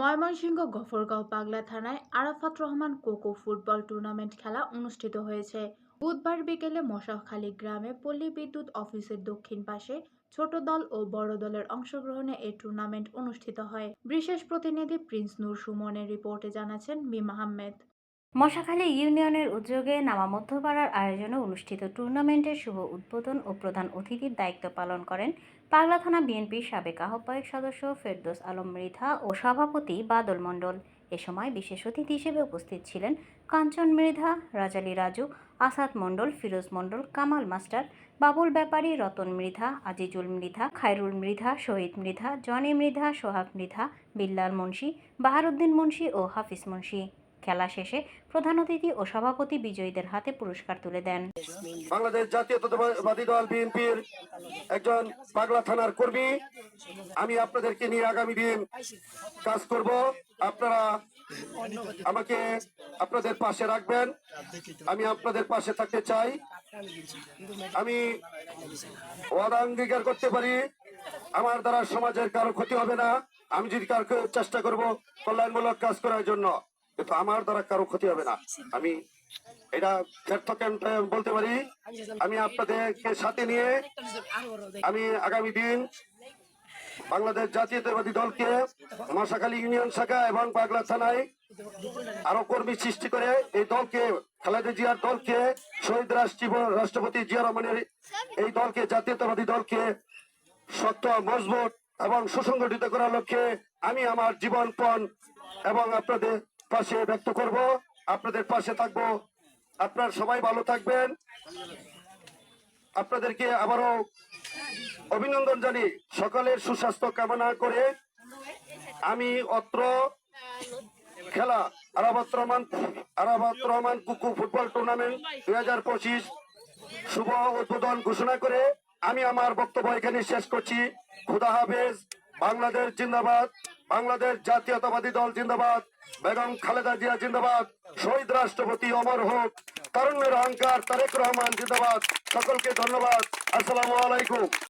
ময়মনসিংহ গফরগাঁও পাগলা থানায় Arafat Rahman Koko football tournament খেলা অনুষ্ঠিত হয়েছে। বুধবার বিকেলে মশাখালী গ্রামে পল্লী বিদ্যুৎ অফিসের দক্ষিণ পাশে ছোট দল ও বড় দলের অংশগ্রহণে এই টুর্নামেন্ট অনুষ্ঠিত হয়। বিশেষ প্রতিনিধি প্রিন্স নূর সুমনের রিপোর্টে জানাচ্ছেন মিম আহমেদ। মশাখালী ইউনিয়নের উদ্যোগে নামা মধ্যপাড়ার আয়োজনে অনুষ্ঠিত টুর্নামেন্টের শুভ উদ্বোধন ও প্রধান অতিথির দায়িত্ব পালন করেন পাগলা থানা বিএনপির সাবেক আহ্বায়ক সদস্য ফেরদোস আলম মৃধা ও সভাপতি বাদল মণ্ডল। এ সময় বিশেষ অতিথি হিসেবে উপস্থিত ছিলেন কাঞ্চন মৃধা, রাজালি রাজু, আসাদ মণ্ডল, ফিরোজ মণ্ডল, কামাল মাস্টার, বাবুল ব্যাপারী, রতন মৃধা, আজিজুল মৃধা, খায়রুল মৃধা, শহীদ মৃধা, জনি মৃধা, সোহাগ মৃধা, বিল্লাল মুন্সি, বাহারুদ্দিন মুন্সী ও হাফিজ মুন্সি। খেলা শেষে প্রধান অতিথি ও সভাপতি বিজয়ীদের হাতে পুরস্কার তুলে দেন। বাংলাদেশ জাতীয়তাবাদী দল বিএনপির একজন পাগলা থানার কর্মী। আমি আপনাদেরকে নিয়ে আগামী দিন কাজ করব। আপনারা আমাকে আপনাদের পাশে রাখবেন। আমি আপনাদের পাশে থাকতে চাই। আমি অঙ্গীকার করতে পারি। আমার দ্বারা সমাজের কারও ক্ষতি হবে না। আমি যদি কারও চেষ্টা করব কল্যাণমূলক কাজ করার জন্য। কিন্তু আমার দ্বারা কারও ক্ষতি হবে না। আমি এটা ব্যর্থকে বলতে পারি? আমি আপনাদেরকে সাথে নিয়ে আমি আগামী দিন বাংলাদেশ জাতীয়তাবাদী দলকে মশাখালী ইউনিয়ন শাখা এবং বাগলা থানায় আরও কর্মী সৃষ্টি করে এই দলকে, খালেদা জিয়ার দলকে, শহীদ রাষ্ট্রপতি জিয়া রহমানের এই দলকে, জাতীয়তাবাদী দলকে শক্ত, মজবুত এবং সুসংগঠিত করার লক্ষ্যে আমি আমার জীবনপণ এবং আপনাদের পাশে ব্যক্ত করব। আপনাদের পাশে থাকব। আপনার সবাই ভালো থাকবেন। আপনাদেরকে আবারও অভিনন্দন জানি। সকলের সুস্বাস্থ্য কামনা করে আমি অত্র খেলা আরাবাত রহমান আরাবাত রহমান কুকু ফুটবল টুর্নামেন্ট দুই হাজার পঁচিশ শুভ উদ্বোধন ঘোষণা করে আমি আমার বক্তব্য এখানে শেষ করছি। খুদা হাফেজ, বাংলাদেশ জিন্দাবাদ। বাংলাদেশ জাতীয়তাবাদী দল জিন্দাবাদ, বেগম খালেদা জিয়া জিন্দাবাদ, শহীদ রাষ্ট্রপতি অমর হোক, তারুণ্যের অহংকার তারেক রহমান জিন্দাবাদ। সকলকে ধন্যবাদ। আসসালামু আলাইকুম।